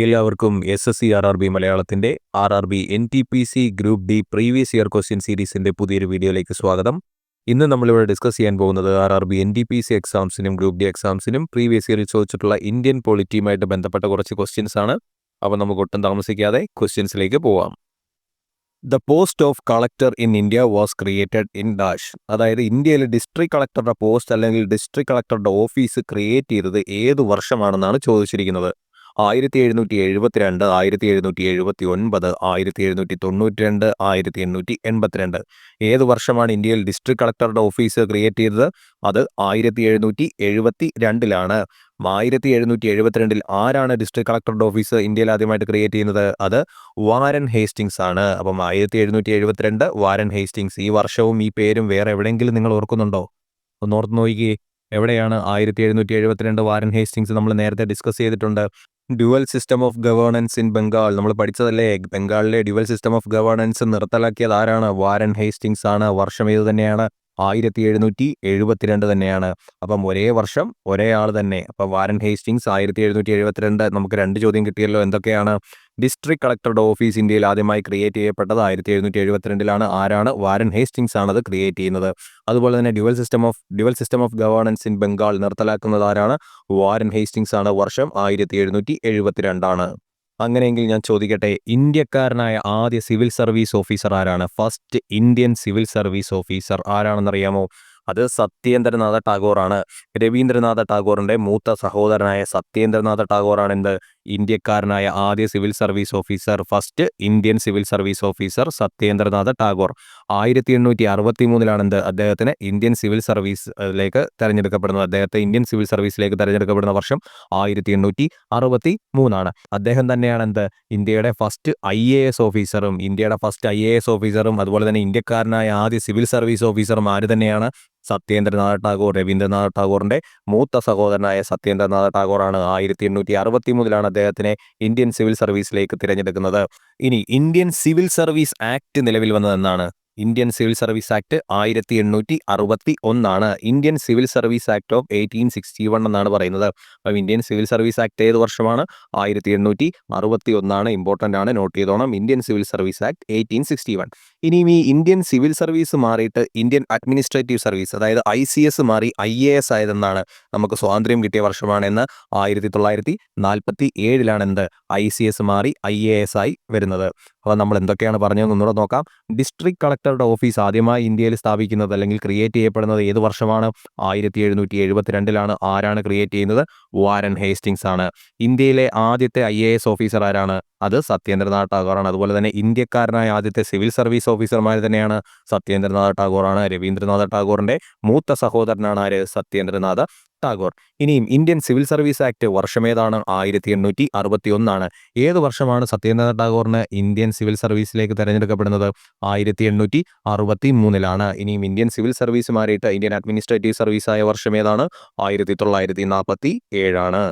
എല്ലാവർക്കും S S C R R B മലയാളത്തിന്റെ R R B N T P C group D previous year question സീരീസിന്റെ പുതിയൊരു വീഡിയോയിലേക്ക് സ്വാഗതം. ഇന്ന് നമ്മളിവിടെ ഡിസ്കസ് ചെയ്യാൻ പോകുന്നത് R R B N T P C എക്സാംസിനും group D എക്സാംസിനും പ്രീവിയസ് ഇയറിൽ ചോദിച്ചിട്ടുള്ള ഇന്ത്യൻ പോളിറ്റിയുമായിട്ട് ബന്ധപ്പെട്ട കുറച്ച് ക്വസ്റ്റ്യൻസ് ആണ്. അപ്പോൾ നമുക്ക് ഒട്ടും താമസിക്കാതെ ക്വസ്റ്റ്യൻസിലേക്ക് പോവാം. The post of collector in India was created in dash അതായത് ഇന്ത്യയിലെ ഡിസ്ട്രിക്ട് കളക്ടറുടെ പോസ്റ്റ് അല്ലെങ്കിൽ ഡിസ്ട്രിക്ട് കളക്ടറുടെ ഓഫീസ് ക്രിയേറ്റ് ചെയ്തത് ഏത് വർഷമാണെന്നാണ് ചോദിച്ചിരിക്കുന്നത്. ആയിരത്തി എഴുന്നൂറ്റി എഴുപത്തിരണ്ട് ആയിരത്തി എഴുന്നൂറ്റി എഴുപത്തി ഒൻപത് ആയിരത്തി എഴുന്നൂറ്റി തൊണ്ണൂറ്റി രണ്ട് ആയിരത്തി എണ്ണൂറ്റി എൺപത്തിരണ്ട് ഏത് വർഷമാണ് ഇന്ത്യയിൽ ഡിസ്ട്രിക്ട് കളക്ടറുടെ ഓഫീസ് ക്രിയേറ്റ് ചെയ്തത്? അത് ആയിരത്തി എഴുന്നൂറ്റി എഴുപത്തി രണ്ടിലാണ് ആയിരത്തി എഴുന്നൂറ്റി എഴുപത്തിരണ്ടിൽ ആരാണ് ഡിസ്ട്രിക്ട് കളക്ടറുടെ ഓഫീസ് ഇന്ത്യയിൽ ആദ്യമായിട്ട് ക്രിയേറ്റ് ചെയ്യുന്നത്? അത് വാരൻ ഹേസ്റ്റിങ്സ് ആണ്. അപ്പം ആയിരത്തി എഴുന്നൂറ്റി എഴുപത്തിരണ്ട് വാരൻ ഹേസ്റ്റിങ്സ് ഈ വർഷവും ഈ പേരും വേറെ എവിടെയെങ്കിലും നിങ്ങൾ ഓർക്കുന്നുണ്ടോ? ഒന്ന് ഓർത്ത് നോക്കിയേ എവിടെയാണ് ആയിരത്തി എഴുന്നൂറ്റി എഴുപത്തിരണ്ട് വാരൻ ഹേസ്റ്റിങ്സ് നമ്മൾ നേരത്തെ ഡിസ്കസ് ചെയ്തിട്ടുണ്ട്? Dual system of governance in Bengal നമ്മൾ പഠിച്ചതല്ലേ? ബംഗാളിലെ ഡ്യുവൽ സിസ്റ്റം ഓഫ് ഗവേണൻസ് നിർത്തലാക്കിയത് ആരാണ്? വാരൻ ഹേസ്റ്റിങ്സ് ആണ്. വർഷം ഇത് തന്നെയാണ്? ആയിരത്തി എഴുന്നൂറ്റി എഴുപത്തിരണ്ട് തന്നെയാണ്. അപ്പം ഒരേ വർഷം ഒരേ ആൾ തന്നെ. അപ്പം വാരൻ ഹേസ്റ്റിങ്സ് ആയിരത്തി എഴുന്നൂറ്റി എഴുപത്തിരണ്ട് നമുക്ക് രണ്ട് ചോദ്യം കിട്ടിയല്ലോ. എന്തൊക്കെയാണ്? ഡിസ്ട്രിക്ട് കളക്ടറുടെ ഓഫീസ് ഇന്ത്യയിൽ ആദ്യമായി ക്രിയേറ്റ് ചെയ്യപ്പെട്ടത് ആയിരത്തി എഴുന്നൂറ്റി എഴുപത്തിരണ്ടിലാണ് ആരാണ്? വാരൻ ഹേസ്റ്റിങ്സ് അത് ക്രിയേറ്റ് ചെയ്യുന്നത്. അതുപോലെ തന്നെ dual system of dual system of governance in Bengal നിർത്തലാക്കുന്നത് ആരാണ്? വാരൻ ഹേസ്റ്റിങ്സ് ആണ്. വർഷം ആയിരത്തി എഴുന്നൂറ്റി എഴുപത്തിരണ്ടാണ് അങ്ങനെയെങ്കിൽ ഞാൻ ചോദിക്കട്ടെ ഇന്ത്യക്കാരനായ ആദ്യ സിവിൽ സർവീസ് ഓഫീസർ ആരാണ്? First Indian civil service officer ആരാണെന്നറിയാമോ? അത് സത്യേന്ദ്രനാഥ ടാഗോറാണ്. രവീന്ദ്രനാഥ ടാഗോറിന്റെ മൂത്ത സഹോദരനായ സത്യേന്ദ്രനാഥ ടാഗോറാണ് എന്ത്? ഇന്ത്യക്കാരനായ ആദ്യ civil service officer first Indian civil service officer Satyendranath Tagore. ആയിരത്തി എണ്ണൂറ്റി അറുപത്തി മൂന്നിലാണെന്ത് അദ്ദേഹത്തിന് ഇന്ത്യൻ സിവിൽ സർവീസിലേക്ക് തെരഞ്ഞെടുക്കപ്പെടുന്നത്. അദ്ദേഹത്തെ ഇന്ത്യൻ സിവിൽ സർവീസിലേക്ക് തെരഞ്ഞെടുക്കപ്പെടുന്ന വർഷം ആയിരത്തി എണ്ണൂറ്റി അറുപത്തി മൂന്നാണ് അദ്ദേഹം തന്നെയാണ് എന്ത് ഇന്ത്യയുടെ ഫസ്റ്റ് ഐ എ എസ് ഓഫീസറും ഇന്ത്യയുടെ ഫസ്റ്റ് ഐ എ എസ് ഓഫീസറും അതുപോലെ തന്നെ ഇന്ത്യക്കാരനായ ആദ്യ സിവിൽ സർവീസ് ഓഫീസറും ആര് തന്നെയാണ്? സത്യേന്ദ്രനാഥ ടാഗോർ രവീന്ദ്രനാഥ് ടാഗോറിന്റെ മൂത്ത സഹോദരനായ സത്യേന്ദ്രനാഥ ടാഗോറാണ് ആയിരത്തി എണ്ണൂറ്റി അറുപത്തി മൂന്നിലാണ് അദ്ദേഹത്തിനെ ഇന്ത്യൻ സിവിൽ സർവീസിലേക്ക് തിരഞ്ഞെടുക്കുന്നത്. ഇനി ഇന്ത്യൻ സിവിൽ സർവീസ് ആക്ട് നിലവിൽ വന്നതെന്നാണ് ഇന്ത്യൻ സിവിൽ സർവീസ് ആക്ട് ആയിരത്തി എണ്ണൂറ്റി അറുപത്തി ഒന്നാണ് Indian civil service act of eighteen sixty one എന്നാണ് പറയുന്നത്. അപ്പം ഇന്ത്യൻ സിവിൽ സർവീസ് ആക്ട് ഏത് വർഷമാണ്? ആയിരത്തി എണ്ണൂറ്റി അറുപത്തി ഒന്നാണ് ഇമ്പോർട്ടന്റ് ആണ്. Note ചെയ്തോണം. Indian civil service act eighteen sixty one. ഇനിയും ഈ ഇന്ത്യൻ സിവിൽ സർവീസ് മാറിയിട്ട് ഇന്ത്യൻ അഡ്മിനിസ്ട്രേറ്റീവ് സർവീസ് അതായത് ഐ സി എസ് മാറി ഐ എ എസ് ആയതെന്നാണ് നമുക്ക് സ്വാതന്ത്ര്യം കിട്ടിയ വർഷമാണെന്ന് ആയിരത്തി തൊള്ളായിരത്തി നാൽപ്പത്തി ഏഴിലാണ് എന്ത്? ഐ സി എസ് മാറി ഐ എ എസ് ആയി വരുന്നത്. അപ്പോൾ നമ്മൾ എന്തൊക്കെയാണ് പറഞ്ഞതെന്ന് ഒന്നുകൂടെ നോക്കാം. ഡിസ്ട്രിക്ട് കളക്ടറുടെ ഓഫീസ് ആദ്യമായി ഇന്ത്യയിൽ സ്ഥാപിക്കുന്നത് അല്ലെങ്കിൽ ക്രിയേറ്റ് ചെയ്യപ്പെടുന്നത് ഏത് വർഷമാണ്? ആയിരത്തി എഴുന്നൂറ്റി എഴുപത്തിരണ്ടിലാണ് ആരാണ് ക്രിയേറ്റ് ചെയ്യുന്നത്? വാരൻ ഹേസ്റ്റിങ്സ് ആണ്. ഇന്ത്യയിലെ ആദ്യത്തെ ഐ എ എസ് ഓഫീസർ ആരാണ്? അത് സത്യേന്ദ്രനാഥ് ടാഗോറാണ് അതുപോലെ തന്നെ ഇന്ത്യക്കാരനായ ആദ്യത്തെ സിവിൽ സർവീസ് ഓഫീസർമാർ തന്നെയാണ് സത്യേന്ദ്രനാഥ് ടാഗോറാണ് രവീന്ദ്രനാഥ് ടാഗോറിന്റെ മൂത്ത സഹോദരനാണ് ആര്? സത്യേന്ദ്രനാഥ. ടാഗോർ. ഇനിയും ഇന്ത്യൻ സിവിൽ സർവീസ് ആക്ട് വർഷമേതാണ് ആയിരത്തി എണ്ണൂറ്റി അറുപത്തി ഒന്നാണ് ഏത് വർഷമാണ് സത്യേന്ദ്രനാഥ് ടാഗോറിന് ഇന്ത്യൻ സിവിൽ സർവീസിലേക്ക് തെരഞ്ഞെടുക്കപ്പെടുന്നത്? ആയിരത്തി എണ്ണൂറ്റി അറുപത്തി മൂന്നിലാണ് ഇനിയും ഇന്ത്യൻ സിവിൽ സർവീസ് മാറിയിട്ട് ഇന്ത്യൻ അഡ്മിനിസ്ട്രേറ്റീവ് സർവീസായ വർഷം ഏതാണ്? ആയിരത്തി തൊള്ളായിരത്തി നാൽപ്പത്തി ഏഴാണ്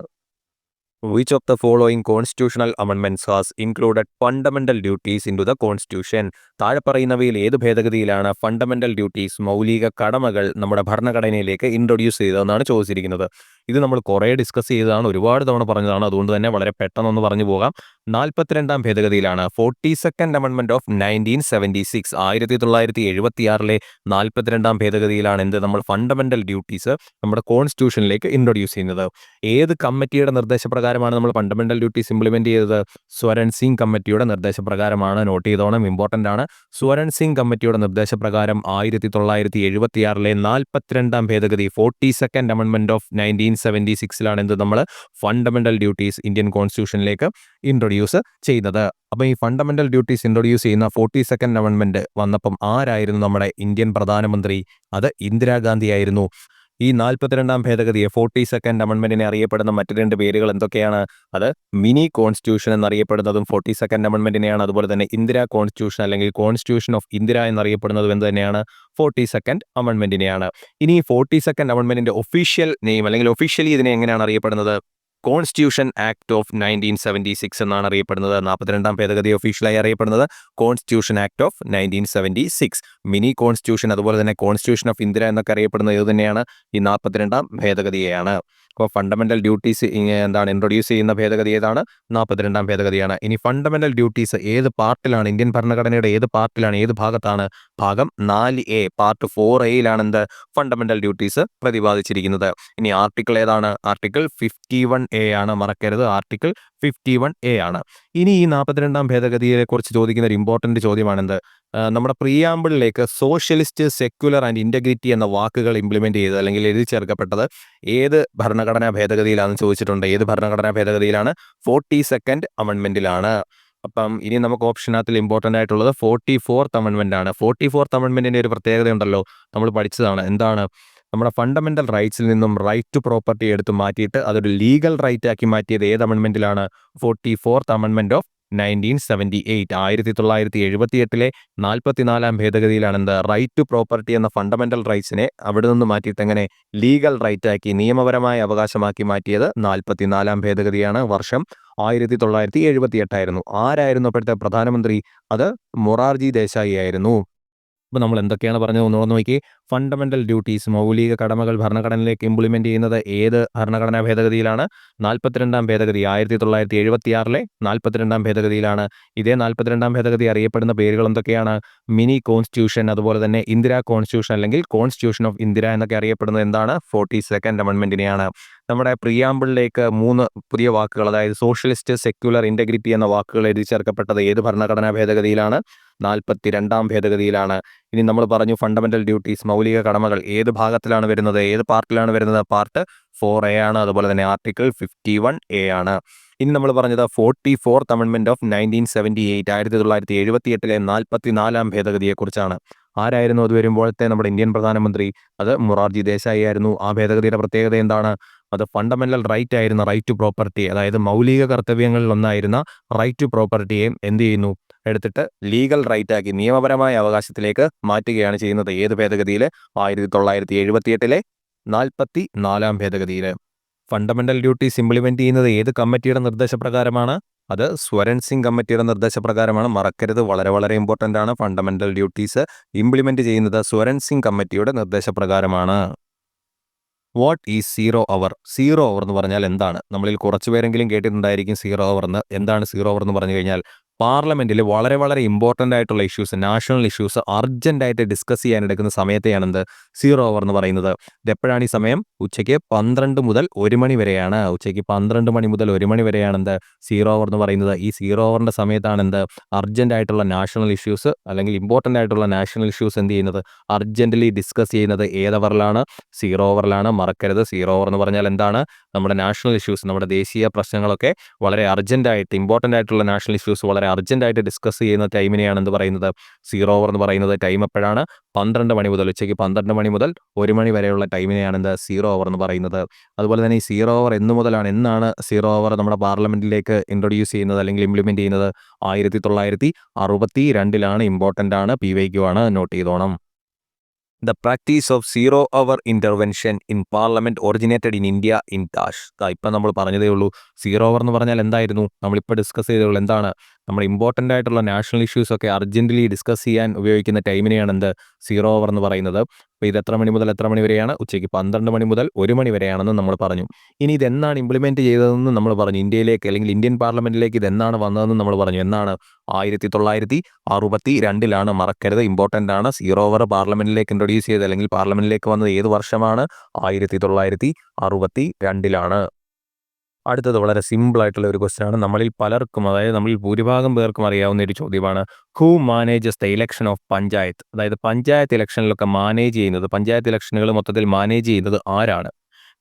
Which of the following constitutional amendments has included fundamental duties into the constitution? താഴെ പറയുന്നവയിൽ ഏത് ഭേദഗതിയിലാണ് ഫണ്ടമെന്റൽ ഡ്യൂട്ടീസ് മൗലിക കടമകൾ നമ്മുടെ ഭരണഘടനയിലേക്ക് ഇൻട്രൊഡ്യൂസ് ചെയ്തതെന്നാണ് ചോദിച്ചിരിക്കുന്നത്. ഇത് നമ്മൾ കുറേ ഡിസ്കസ് ചെയ്തതാണ് ഒരുപാട് തവണ പറഞ്ഞതാണ്. അതുകൊണ്ട് തന്നെ വളരെ പെട്ടെന്നൊന്ന് പറഞ്ഞു പോകാം. നാൽപ്പത്തിരണ്ടാം ഭേദഗതിയിലാണ് ഫോർട്ടി സെക്കൻഡ് അമെൻമെന്റ് ഓഫ് നയന്റീൻ സെവന്റി സിക്സ് ആയിരത്തി തൊള്ളായിരത്തി എഴുപത്തിയാറിലെ നാൽപ്പത്തിരണ്ടാം ഭേദഗതിയിലാണ് എന്ത് നമ്മൾ ഫണ്ടമെന്റൽ ഡ്യൂട്ടീസ് നമ്മുടെ കോൺസ്റ്റിറ്റ്യൂഷനിലേക്ക് ഇൻട്രൊഡ്യൂസ് ചെയ്യുന്നത്. ഏത് കമ്മിറ്റിയുടെ നിർദ്ദേശപ്രകാരമാണ് നമ്മൾ ഫണ്ടമെന്റൽ ഡ്യൂട്ടീസ് ഇംപ്ലിമെന്റ് ചെയ്തത്. സ്വരൺ സിംഗ് കമ്മിറ്റിയുടെ നിർദ്ദേശപ്രകാരമാണ് നോട്ട് ചെയ്തോണം. ഇമ്പോർട്ടന്റ് ആണ്. സ്വരൺ സിംഗ് കമ്മിറ്റിയുടെ നിർദ്ദേശപ്രകാരം ആയിരത്തി തൊള്ളായിരത്തി എഴുപത്തിയാറിലെ നാൽപ്പത്തിരണ്ടാം ഭേദഗതി forty second amendment of nineteen seventy സിക്സിലാണ് എന്ത് നമ്മൾ ഫണ്ടമെന്റൽ ഡ്യൂട്ടീസ് ഇന്ത്യൻ കോൺസ്റ്റിറ്റ്യൂഷനിലേക്ക് ഇൻട്രൊഡ്യൂസ് ചെയ്തത് അപ്പം ഈ ഫണ്ടമെന്റൽ ഡ്യൂട്ടീസ് ഇൻട്രൊഡ്യൂസ് ചെയ്യുന്ന ഫോർട്ടി സെക്കൻഡ് അമെന്റ്മെന്റ് വന്നപ്പം ആരായിരുന്നു നമ്മുടെ ഇന്ത്യൻ പ്രധാനമന്ത്രി അത് ഇന്ദിരാഗാന്ധി ആയിരുന്നു ഈ നാൽപ്പത്തിരണ്ടാം ഭേദഗതിയെ ഫോർട്ടി സെക്കൻഡ് അമെൻമെന്റിനെ അറിയപ്പെടുന്ന മറ്റു രണ്ട് പേരുകൾ എന്തൊക്കെയാണ്? അത് മിനി കോൺസ്റ്റിറ്റ്യൂഷൻ എന്നറിയപ്പെടുന്നതും ഫോർട്ടി സെക്കൻഡ് അമെൻമെന്റിനെയാണ് അതുപോലെ തന്നെ ഇന്ദിരാ കോൺസ്റ്റിറ്റ്യൂഷൻ അല്ലെങ്കിൽ കോൺസ്റ്റിറ്റ്യൂഷൻ ഓഫ് ഇന്ദിര എന്നറിയപ്പെടുന്നതും എന്ത് തന്നെയാണ്? ഫോർട്ടി സെക്കൻഡ് അമെൻമെന്റിനെയാണ് ഇനി ഫോർട്ടി സെക്കൻഡ് അമെൻമെന്റിന്റെ ഒഫീഷ്യൽ നെയിം അല്ലെങ്കിൽ ഒഫീഷ്യലി ഇതിനെ എങ്ങനെയാണ് അറിയപ്പെടുന്നത്? Constitution act of nineteen seventy six എന്നാണ് അറിയപ്പെടുന്നത്. നാൽപ്പത്തിരണ്ടാം ഭേദഗതി ഒഫീഷ്യലായി അറിയപ്പെടുന്നത്. Constitution act of nineteen seventy six. Mini constitution അതുപോലെ തന്നെ കോൺസ്റ്റിറ്റ്യൂഷൻ ഓഫ് ഇന്ദിര എന്നൊക്കെ അറിയപ്പെടുന്നത് ഇത് തന്നെയാണ് ഈ നാൽപ്പത്തിരണ്ടാം ഭേദഗതിയെയാണ്. അപ്പോൾ ഫണ്ടമെന്റൽ ഡ്യൂട്ടീസ് എന്താണ് ഇൻട്രൊഡ്യൂസ് ചെയ്യുന്ന ഭേദഗതി ഏതാണ്? നാൽപ്പത്തിരണ്ടാം ഭേദഗതിയാണ്. ഇനി ഫണ്ടമെന്റൽ ഡ്യൂട്ടീസ് ഏത് പാർട്ടിലാണ്? ഇന്ത്യൻ ഭരണഘടനയുടെ ഏത് പാർട്ടിലാണ്? ഏത് ഭാഗത്താണ്? ഭാഗം നാല് എ പാർട്ട് ഫോർ എയിലാണ് എന്ത്? ഫണ്ടമെന്റൽ ഡ്യൂട്ടീസ് പ്രതിപാദിച്ചിരിക്കുന്നത്. ഇനി ആർട്ടിക്കിൾ ഏതാണ്? ആർട്ടിക്കിൾ ഫിഫ്റ്റി വൺ എ ആണ്. മറക്കരുത്. ആർട്ടിക്കിൾ ഫിഫ്റ്റി വൺ എ ആണ്. ഇനി ഈ നാൽപ്പത്തിരണ്ടാം ഭേദഗതിയെക്കുറിച്ച് ചോദിക്കുന്ന ഒരു ഇമ്പോർട്ടന്റ് ചോദ്യമാണെന്ത്? നമ്മുടെ പ്രിയാമ്പിളിലേക്ക് സോഷ്യലിസ്റ്റ് സെക്യുലർ ആൻഡ് ഇന്റഗ്രിറ്റി എന്ന വാക്കുകൾ ഇംപ്ലിമെന്റ് ചെയ്ത് അല്ലെങ്കിൽ എഴുതി ചേർക്കപ്പെട്ടത് ഏത് ഭരണഘടനാ ഭേദഗതിയിലാണെന്ന് ചോദിച്ചിട്ടുണ്ട്. ഏത് ഭരണഘടനാ ഭേദഗതിയിലാണ്? ഫോർട്ടി സെക്കൻഡ് അമെൻമെന്റിലാണ് അപ്പം ഇനി നമുക്ക് ഓപ്ഷനകത്തിൽ ഇമ്പോർട്ടന്റ് ആയിട്ടുള്ളത് ഫോർട്ടി ഫോർത്ത് അമെൻമെന്റ് ആണ്. ഫോർട്ടി ഫോർത്ത് അമെൻമെന്റിന്റെ ഒരു പ്രത്യേകത ഉണ്ടല്ലോ നമ്മൾ പഠിച്ചതാണ്. എന്താണ്? നമ്മുടെ ഫണ്ടമെന്റൽ റൈറ്റ്സിൽ നിന്നും റൈറ്റ് ടു പ്രോപ്പർട്ടി എടുത്ത് മാറ്റിയിട്ട് അതൊരു ലീഗൽ റൈറ്റ് ആക്കി മാറ്റിയത് ഏത് അമെൻമെന്റിലാണ് ഫോർട്ടി ഫോർത്ത് അമെൻമെന്റ് ഓഫ് നയന്റീൻ സെവന്റി എയ്റ്റ് ആയിരത്തി തൊള്ളായിരത്തി എഴുപത്തി എട്ടിലെ നാൽപ്പത്തിനാലാം ഭേദഗതിയിലാണ് എന്ത്? റൈറ്റ് ടു പ്രോപ്പർട്ടി എന്ന ഫണ്ടമെന്റൽ റൈറ്റ്സിനെ അവിടെ നിന്ന് മാറ്റിയിട്ട് എങ്ങനെ ലീഗൽ റൈറ്റ് ആക്കി നിയമപരമായ അവകാശമാക്കി മാറ്റിയത്? നാൽപ്പത്തിനാലാം ഭേദഗതിയാണ് വർഷം ആയിരത്തി തൊള്ളായിരത്തി എഴുപത്തി എട്ടായിരുന്നു ആരായിരുന്നു അപ്പോഴത്തെ പ്രധാനമന്ത്രി? അത് മൊറാർജി ദേശായി ആയിരുന്നു. അപ്പോൾ നമ്മൾ എന്തൊക്കെയാണ് പറഞ്ഞത്? ഒന്ന് നോക്കി ഫണ്ടമെന്റൽ ഡ്യൂട്ടീസ് മൗലിക കടമകൾ ഭരണഘടനയിലേക്ക് ഇംപ്ലിമെന്റ് ചെയ്യുന്നത് ഏത് ഭരണഘടനാ ഭേദഗതിയിലാണ്? നാൽപ്പത്തിരണ്ടാം ഭേദഗതി ആയിരത്തി തൊള്ളായിരത്തി എഴുപത്തിയാറിലെ നാൽപ്പത്തിരണ്ടാം ഭേദഗതിയിലാണ്. ഇതേ നാൽപ്പത്തിരണ്ടാം ഭേദഗതി അറിയപ്പെടുന്ന പേരുകൾ എന്തൊക്കെയാണ്? മിനി കോൺസ്റ്റിറ്റ്യൂഷൻ അതുപോലെ തന്നെ ഇന്ദിരാ കോൺസ്റ്റിറ്റ്യൂഷൻ അല്ലെങ്കിൽ കോൺസ്റ്റിറ്റ്യൂഷൻ ഓഫ് ഇന്ദിര എന്നൊക്കെ അറിയപ്പെടുന്നത് എന്താണ്? ഫോർട്ടി സെക്കൻഡ് അമെൻമെന്റിനെയാണ് നമ്മുടെ പ്രിയാമ്പിളിലേക്ക് മൂന്ന് പുതിയ വാക്കുകൾ അതായത് സോഷ്യലിസ്റ്റ് സെക്യുലർ ഇന്റഗ്രിറ്റി എന്ന വാക്കുകൾ എഴുതി ചേർക്കപ്പെട്ടത് ഏത് ഭരണഘടനാ ഭേദഗതിയിലാണ്? നാൽപ്പത്തി രണ്ടാം ഭേദഗതിയിലാണ്. ഇനി നമ്മൾ പറഞ്ഞു ഫണ്ടമെന്റൽ ഡ്യൂട്ടീസ് മൗലിക കടമകൾ ഏത് ഭാഗത്തിലാണ് വരുന്നത് ഏത് പാർട്ടിലാണ് വരുന്നത് പാർട്ട് ഫോർ എ ആണ് അതുപോലെ തന്നെ ആർട്ടിക്കിൾ ഫിഫ്റ്റി വൺ എ ആണ്. ഇനി നമ്മൾ പറഞ്ഞത് ഫോർട്ടി ഫോർത്ത് അമെൻമെന്റ് ഓഫ് നയന്റീൻ സെവന്റി എയ്റ്റ് ആയിരത്തി തൊള്ളായിരത്തി എഴുപത്തി എട്ടിലെ നാൽപ്പത്തി നാലാം ഭേദഗതിയെക്കുറിച്ചാണ്. ആരായിരുന്നു അത് വരുമ്പോഴത്തെ നമ്മുടെ ഇന്ത്യൻ പ്രധാനമന്ത്രി? അത് മൊറാർജി ദേശായി ആയിരുന്നു. ആ ഭേദഗതിയുടെ പ്രത്യേകത എന്താണ്? അത് ഫണ്ടമെന്റൽ റൈറ്റ് ആയിരുന്ന റൈറ്റ് ടു പ്രോപ്പർട്ടി അതായത് മൗലിക കർത്തവ്യങ്ങളിൽ ഒന്നായിരുന്ന റൈറ്റ് ടു പ്രോപ്പർട്ടിയെ എന്ത് ചെയ്യുന്നു? എടുത്തിട്ട് ലീഗൽ റൈറ്റാക്കി നിയമപരമായ അവകാശത്തിലേക്ക് മാറ്റുകയാണ് ചെയ്യുന്നത്. ഏത് ഭേദഗതിയിൽ ആയിരത്തി തൊള്ളായിരത്തി എഴുപത്തിയെട്ടിലെ നാൽപ്പത്തി നാലാം ഭേദഗതിയിൽ ഫണ്ടമെന്റൽ ഡ്യൂട്ടീസ് ഇംപ്ലിമെന്റ് ചെയ്യുന്നത് ഏത് കമ്മിറ്റിയുടെ നിർദ്ദേശപ്രകാരമാണ്? അത് സ്വരൺ സിംഗ് കമ്മിറ്റിയുടെ നിർദ്ദേശപ്രകാരമാണ്. മറക്കരുത്. വളരെ വളരെ ഇമ്പോർട്ടന്റ് ആണ്. ഫണ്ടമെന്റൽ ഡ്യൂട്ടീസ് ഇംപ്ലിമെന്റ് ചെയ്യുന്നത് സ്വരൺ സിംഗ് കമ്മിറ്റിയുടെ നിർദ്ദേശപ്രകാരമാണ്. What is zero hour zero hour എന്ന് പറഞ്ഞാൽ എന്താണ്? നമ്മളിൽ കുറച്ച് പേരെങ്കിലും കേട്ടിട്ടുണ്ടായിരിക്കും സീറോ അവർ എന്ന്. എന്താണ് സീറോ അവർ എന്ന് പറഞ്ഞു കഴിഞ്ഞാൽ? പാർലമെന്റിൽ വളരെ വളരെ ഇമ്പോർട്ടന്റ് ആയിട്ടുള്ള ഇഷ്യൂസ് നാഷണൽ ഇഷ്യൂസ് അർജന്റായിട്ട് ഡിസ്കസ് ചെയ്യാൻ എടുക്കുന്ന സമയത്തെയാണ് എന്ത്? സീറോ ഓവർ എന്ന് പറയുന്നത്. ഇതെപ്പോഴാണ് ഈ സമയം? ഉച്ചയ്ക്ക് പന്ത്രണ്ട് മുതൽ ഒരു മണി വരെയാണ്. ഉച്ചയ്ക്ക് പന്ത്രണ്ട് മണി മുതൽ ഒരു മണി വരെയാണ് എന്ത്? സീറോ ഓവർ എന്ന് പറയുന്നത്. ഈ സീറോ ഓവറിന്റെ സമയത്താണ് എന്ത്? അർജന്റ് ആയിട്ടുള്ള നാഷണൽ ഇഷ്യൂസ് അല്ലെങ്കിൽ ഇമ്പോർട്ടന്റ് ആയിട്ടുള്ള നാഷണൽ ഇഷ്യൂസ് എന്ത് ചെയ്യുന്നത്? അർജന്റലി ഡിസ്കസ് ചെയ്യുന്നത് ഏത് ഓവറിലാണ് സീറോ ഓവറിലാണ് മറക്കരുത്. സീറോ ഓവർ എന്ന് പറഞ്ഞാൽ എന്താണ്? നമ്മുടെ നാഷണൽ ഇഷ്യൂസ് നമ്മുടെ ദേശീയ പ്രശ്നങ്ങളൊക്കെ വളരെ അർജന്റായിട്ട് ഇമ്പോർട്ടന്റ് ആയിട്ടുള്ള നാഷണൽ ഇഷ്യൂസ് വളരെ അർജന്റായിട്ട് ഡിസ്കസ് ചെയ്യുന്ന ടൈമിനെയാണ് എന്ന് പറയുന്നത് സീറോ ഓവർ എന്ന് പറയുന്നത് ടൈം എപ്പോഴാണ്? പന്ത്രണ്ട് മണി മുതൽ. ഉച്ചയ്ക്ക് പന്ത്രണ്ട് മണി മുതൽ ഒരു മണി വരെയുള്ള ടൈമിനെയാണ് എന്ത് സീറോ ഓവർ എന്ന് പറയുന്നത്. അതുപോലെ തന്നെ ഈ സീറോ ഓവർ എന്ന് മുതലാണ് എന്നാണ് സീറോ ഓവർ നമ്മുടെ പാർലമെന്റിലേക്ക് ഇൻട്രൊഡ്യൂസ് ചെയ്യുന്നത് അല്ലെങ്കിൽ ഇംപ്ലിമെന്റ് ചെയ്യുന്നത്? ആയിരത്തി തൊള്ളായിരത്തി അറുപത്തി രണ്ടിലാണ് ഇമ്പോർട്ടന്റ് ആണ്. പി വൈക്യു ആണ് note ചെയ്തോണം the practice of zero hour intervention in parliament originated in India in dash ഇപ്പം നമ്മൾ പറഞ്ഞതേ ഉള്ളൂ. സീറോ അവർ എന്ന് പറഞ്ഞാൽ എന്തായിരുന്നു? നമ്മളിപ്പോൾ ഡിസ്കസ് ചെയ്തതുള്ളൂ എന്താണ്? നമ്മൾ ഇമ്പോർട്ടന്റ് ആയിട്ടുള്ള നാഷണൽ ഇഷ്യൂസ് ഒക്കെ അർജന്റലി ഡിസ്കസ് ചെയ്യാൻ ഉപയോഗിക്കുന്ന ടൈമിനെയാണ് എന്ത്? സീറോ ഓവർ എന്ന് പറയുന്നത്. അപ്പോൾ ഇത് എത്ര മണി മുതൽ എത്ര മണി വരെയാണ്? ഉച്ചയ്ക്ക് പന്ത്രണ്ട് മണി മുതൽ ഒരു മണി വരെയാണെന്ന് നമ്മൾ പറഞ്ഞു. ഇനി ഇതെന്നാണ് ഇംപ്ലിമെന്റ് ചെയ്തതെന്ന് നമ്മൾ പറഞ്ഞു. ഇന്ത്യയിലേക്ക് അല്ലെങ്കിൽ ഇന്ത്യൻ പാർലമെന്റിലേക്ക് ഇതെന്നാണ് വന്നതെന്ന് നമ്മൾ പറഞ്ഞു. എന്നാണ് ആയിരത്തി തൊള്ളായിരത്തി അറുപത്തി രണ്ടിലാണ് മറക്കരുത്. ഇമ്പോർട്ടന്റ് ആണ്. സീറോ ഓവർ പാർലമെന്റിലേക്ക് ഇൻട്രൊഡ്യൂസ് ചെയ്ത് അല്ലെങ്കിൽ പാർലമെന്റിലേക്ക് വന്നത് ഏത് വർഷമാണ്? ആയിരത്തി തൊള്ളായിരത്തി അറുപത്തി രണ്ടിലാണ് അടുത്തത് വളരെ സിമ്പിൾ ആയിട്ടുള്ള ഒരു ക്വസ്റ്റ്യൻ ആണ് നമ്മളിൽ പലർക്കും അതായത് നമ്മളിൽ ഭൂരിഭാഗം പേർക്കും അറിയാവുന്ന ഒരു ചോദ്യമാണ് who manages the election of panchayat? അതായത് പഞ്ചായത്ത് ഇലക്ഷനിലൊക്കെ മാനേജ് ചെയ്യുന്നത് പഞ്ചായത്ത് ഇലക്ഷനുകൾ മൊത്തത്തിൽ മാനേജ് ചെയ്യുന്നത് ആരാണ്?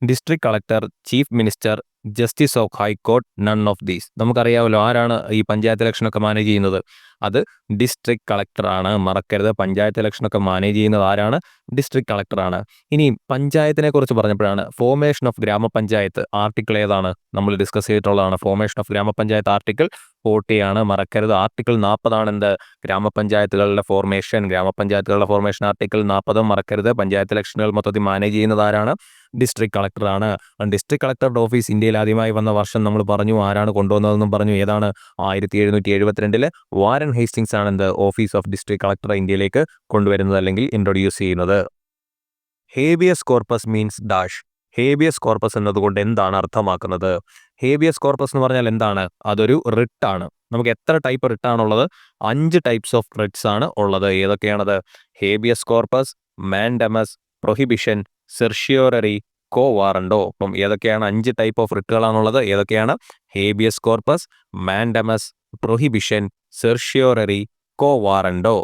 District collector chief minister justice of high court none of these നമുക്കറിയാമല്ലോ ആരാണ് ഈ പഞ്ചായത്ത് ഇലക്ഷനൊക്കെ മാനേജ് ചെയ്യുന്നത്? അത് ഡിസ്ട്രിക്ട് കളക്ടറാണ് മറക്കരുത്. പഞ്ചായത്ത് ഇലക്ഷനൊക്കെ മാനേജ് ചെയ്യുന്നത് ആരാണ്? ഡിസ്ട്രിക്ട് കളക്ടറാണ് ഇനി പഞ്ചായത്തിനെ കുറിച്ച് പറഞ്ഞപ്പോഴാണ് ഫോർമേഷൻ ഓഫ് ഗ്രാമപഞ്ചായത്ത് ആർട്ടിക്കിൾ ഏതാണ്? നമ്മൾ ഡിസ്കസ് ചെയ്തിട്ടുള്ളതാണ്. ഫോർമേഷൻ ഓഫ് ഗ്രാമപഞ്ചായത്ത് ആർട്ടിക്കിൾ ഫോർട്ടിയാണ് മറക്കരുത്. ആർട്ടിക്കിൾ നാൽപ്പതാണ് എന്ത്? ഗ്രാമപഞ്ചായത്തുകളുടെ ഫോർമേഷൻ ഗ്രാമപഞ്ചായത്തുകളുടെ ഫോർമേഷൻ ആർട്ടിക്കിൾ നാൽപ്പതും മറക്കരുത്. പഞ്ചായത്ത് ഇലക്ഷനുകൾ മൊത്തത്തിൽ മാനേജ് ചെയ്യുന്നത് ആരാണ്? ഡിസ്ട്രിക്ട് കളക്ടറാണ് ഡിസ്ട്രിക്ട് കളക്ടറുടെ ഓഫീസ് ഇന്ത്യയിൽ ആദ്യമായി വന്ന വർഷം നമ്മൾ പറഞ്ഞു ആരാണ് കൊണ്ടുവന്നതെന്നും പറഞ്ഞു. ഏതാണ്? ആയിരത്തി എഴുന്നൂറ്റി എഴുപത്തിരണ്ടിൽ വാരൻ ഹേസ്റ്റിങ്സ് ആണ് എന്ത് ഓഫീസ് ഓഫ് ഡിസ്ട്രിക്ട് കളക്ടർ ഇന്ത്യയിലേക്ക് കൊണ്ടുവരുന്നത് അല്ലെങ്കിൽ ഇൻട്രൊഡ്യൂസ് ചെയ്യുന്നത്. Habeas corpus means dash habeas corpus എന്നതുകൊണ്ട് എന്താണ് അർത്ഥമാക്കുന്നത്? ഹേബിയസ് കോർപ്പസ് എന്ന് പറഞ്ഞാൽ എന്താണ്? അതൊരു റിട്ട് ആണ്. നമുക്ക് എത്ര ടൈപ്പ് റിട്ട് ആണുള്ളത് അഞ്ച് ടൈപ്സ് ഓഫ് റിട്ട്സ് ആണ് ഉള്ളത്. ഏതൊക്കെയാണത്? Habeas corpus mandamus prohibition certiorari quo warranto അപ്പം ഏതൊക്കെയാണ് അഞ്ച് ടൈപ്പ് ഓഫ് റിട്ടുകളാണുള്ളത് ഏതൊക്കെയാണ്? Habeas corpus mandamus prohibition certiorari quo warranto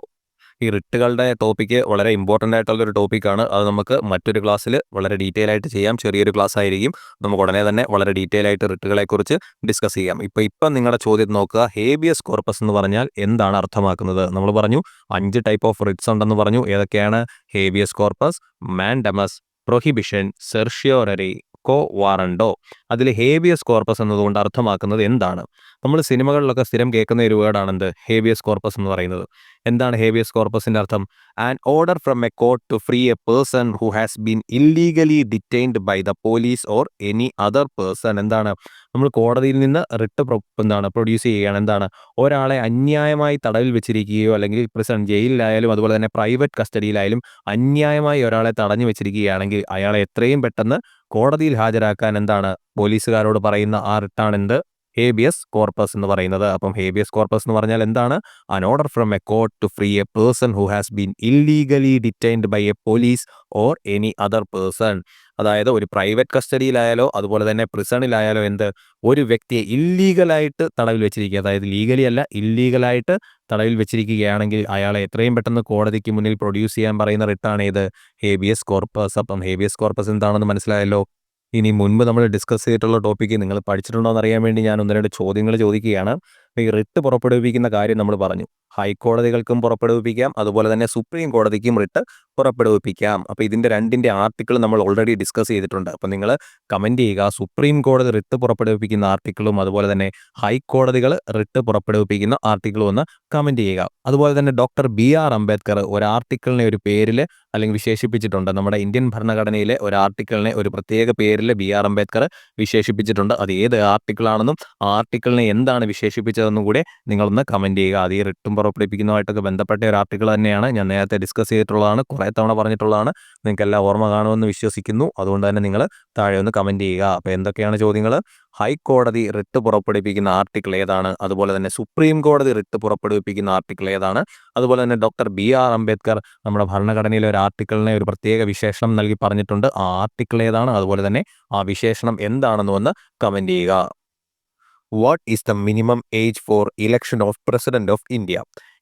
ഈ റിട്ടുകളുടെ ടോപ്പിക്ക് വളരെ ഇമ്പോർട്ടന്റ് ആയിട്ടുള്ള ഒരു ടോപ്പിക്കാണ് അത് നമുക്ക് മറ്റൊരു ക്ലാസ്സിൽ വളരെ ഡീറ്റെയിൽ ആയിട്ട് ചെയ്യാം. ചെറിയൊരു ക്ലാസ് ആയിരിക്കും. നമുക്ക് ഉടനെ തന്നെ വളരെ ഡീറ്റെയിൽ ആയിട്ട് റിട്ടുകളെക്കുറിച്ച് ഡിസ്കസ് ചെയ്യാം. ഇപ്പോൾ ഇപ്പം നിങ്ങളുടെ ചോദ്യം നോക്കുക. ഹേബിയസ് കോർപ്പസ് എന്ന് പറഞ്ഞാൽ എന്താണ് അർത്ഥമാക്കുന്നത്? നമ്മൾ പറഞ്ഞു അഞ്ച് ടൈപ്പ് ഓഫ് റിട്സ് ഉണ്ടെന്ന് പറഞ്ഞു. ഏതൊക്കെയാണ്? Habeas corpus mandamus prohibition certiorari quo warranto? അതിൽ ഹേബിയസ് കോർപ്പസ് എന്നതുകൊണ്ട് അർത്ഥമാക്കുന്നത് എന്താണ്? നമ്മൾ സിനിമകളിലൊക്കെ സ്ഥിരം കേൾക്കുന്ന ഒരു വേർഡാണ് എന്ത് ഹേബിയസ് കോർപ്പസ് എന്ന് പറയുന്നത്. എന്താണ് ഹേബിയസ് കോർപ്പസിന്റെ അർത്ഥം? An order from a court to free a person who has been illegally detained by the police or any other person. എന്താണ്? നമ്മൾ കോടതിയിൽ നിന്ന് റിട്ട് എന്താണ് പ്രൊഡ്യൂസ് ചെയ്യുകയാണ്. എന്താണ്? ഒരാളെ അന്യായമായി തടവിൽ വെച്ചിരിക്കുകയോ അല്ലെങ്കിൽ പ്രിസൺ ജയിലിലായാലും അതുപോലെ തന്നെ പ്രൈവറ്റ് കസ്റ്റഡിയിലായാലും അന്യായമായി ഒരാളെ തടഞ്ഞു വെച്ചിരിക്കുകയാണെങ്കിൽ അയാളെ എത്രയും പെട്ടെന്ന് കോടതിയിൽ ഹാജരാക്കാൻ എന്താണ് പോലീസുകാരോട് പറയുന്ന ആ റിട്ടാണ് എന്ത്? ഹേബിയസ് കോർപ്പസ് എന്ന് പറയുന്നത്. അപ്പം ഹേബിയസ് കോർപ്പസ് എന്ന് പറഞ്ഞാൽ എന്താണ്? An order from a court to free a person who has been illegally detained by a police or any other person അതായത് ഒരു പ്രൈവറ്റ് കസ്റ്റഡിയിലായാലോ അതുപോലെ തന്നെ പ്രിസണിലായാലോ എന്ത് ഒരു വ്യക്തിയെ ഇല്ലീഗലായിട്ട് തടവിൽ വെച്ചിരിക്കുക. അതായത് ലീഗലി അല്ല ഇല്ലീഗലായിട്ട് തടവിൽ വെച്ചിരിക്കുകയാണെങ്കിൽ അയാളെ എത്രയും പെട്ടെന്ന് കോടതിക്ക് മുന്നിൽ പ്രൊഡ്യൂസ് ചെയ്യാൻ പറയുന്ന റിട്ടാണ് ഇത് ഹേബിയസ് കോർപ്പസ്. അപ്പം ഹേബിയസ് കോർപ്പസ് എന്താണെന്ന് മനസ്സിലായല്ലോ? ഇനി മുൻപ് നമ്മൾ ഡിസ്കസ് ചെയ്തിട്ടുള്ള ടോപ്പിക്ക് നിങ്ങൾ പഠിച്ചിട്ടുണ്ടോ എന്ന് അറിയാൻ വേണ്ടി ഞാൻ ഒന്ന് രണ്ട് ചോദ്യങ്ങൾ ചോദിക്കുകയാണ്. ഈ റിട്ട് പുറപ്പെടുവിക്കുന്ന കാര്യം നമ്മൾ പറഞ്ഞു. ഹൈക്കോടതികൾക്കും പുറപ്പെടുവിപ്പിക്കാം. അതുപോലെ തന്നെ സുപ്രീം കോടതിക്കും റിട്ട് പുറപ്പെടുവിപ്പിക്കാം. അപ്പോൾ ഇതിന്റെ രണ്ടിന്റെ ആർട്ടിക്കിൾ നമ്മൾ ഓൾറെഡി ഡിസ്കസ് ചെയ്തിട്ടുണ്ട്. അപ്പോൾ നിങ്ങൾ കമന്റ് ചെയ്യുക. സുപ്രീം കോടതി റിട്ട് പുറപ്പെടുവിപ്പിക്കുന്ന ആർട്ടിക്കിളും അതുപോലെ തന്നെ ഹൈക്കോടതികൾ റിട്ട് പുറപ്പെടുവിപ്പിക്കുന്ന ആർട്ടിക്കിളും ഒന്ന് കമന്റ് ചെയ്യുക. അതുപോലെ തന്നെ ഡോക്ടർ ബി ആർ അംബേദ്കർ ഒരു ആർട്ടിക്കിളിനെ ഒരു പേരിൽ അല്ലെങ്കിൽ വിശേഷിപ്പിച്ചിട്ടുണ്ട്. നമ്മുടെ ഇന്ത്യൻ ഭരണഘടനയിലെ ഒരു ആർട്ടിക്കിളിനെ ഒരു പ്രത്യേക പേരിൽ ബി ആർ അംബേദ്കർ വിശേഷിപ്പിച്ചിട്ടുണ്ട്. അത് ഏത് ആർട്ടിക്കിളാണെന്നും ആർട്ടിക്കിളിനെ എന്താണ് വിശേഷിപ്പിച്ചതെന്നും കൂടെ നിങ്ങളൊന്ന് കമന്റ് ചെയ്യുക. അത് ഈ റിട്ടും പുറപ്പെടുപ്പിക്കുന്നതുമായിട്ടൊക്കെ ബന്ധപ്പെട്ട ഒരു ആർട്ടിക്കിൾ തന്നെയാണ്. ഞാൻ നേരത്തെ ഡിസ്കസ് ചെയ്തിട്ടുള്ളതാണ് കുറേ തവണ പറഞ്ഞിട്ടുള്ളതാണ്. നിങ്ങൾക്ക് എല്ലാം ഓർമ്മ കാണുമെന്ന് വിശ്വസിക്കുന്നു. അതുകൊണ്ട് തന്നെ നിങ്ങൾ താഴെ ഒന്ന് കമന്റ് ചെയ്യുക. അപ്പോൾ എന്തൊക്കെയാണ് ചോദ്യങ്ങൾ ഹൈക്കോടതി റിട്ട് പുറപ്പെടുവിപ്പിക്കുന്ന ആർട്ടിക്കിൾ ഏതാണ്? അതുപോലെ തന്നെ സുപ്രീം കോടതി റിട്ട് പുറപ്പെടുവിപ്പിക്കുന്ന ആർട്ടിക്കിൾ ഏതാണ്? അതുപോലെ തന്നെ ഡോക്ടർ ബി ആർ അംബേദ്കർ നമ്മുടെ ഭരണഘടനയിലെ ഒരു ആർട്ടിക്കിളിനെ ഒരു പ്രത്യേക വിശേഷണം നൽകി പറഞ്ഞിട്ടുണ്ട്. ആ ആർട്ടിക്കിൾ ഏതാണ്? അതുപോലെ തന്നെ ആ വിശേഷണം എന്താണെന്ന് ഒന്ന് കമന്റ് ചെയ്യുക. What is the minimum age for election of president of India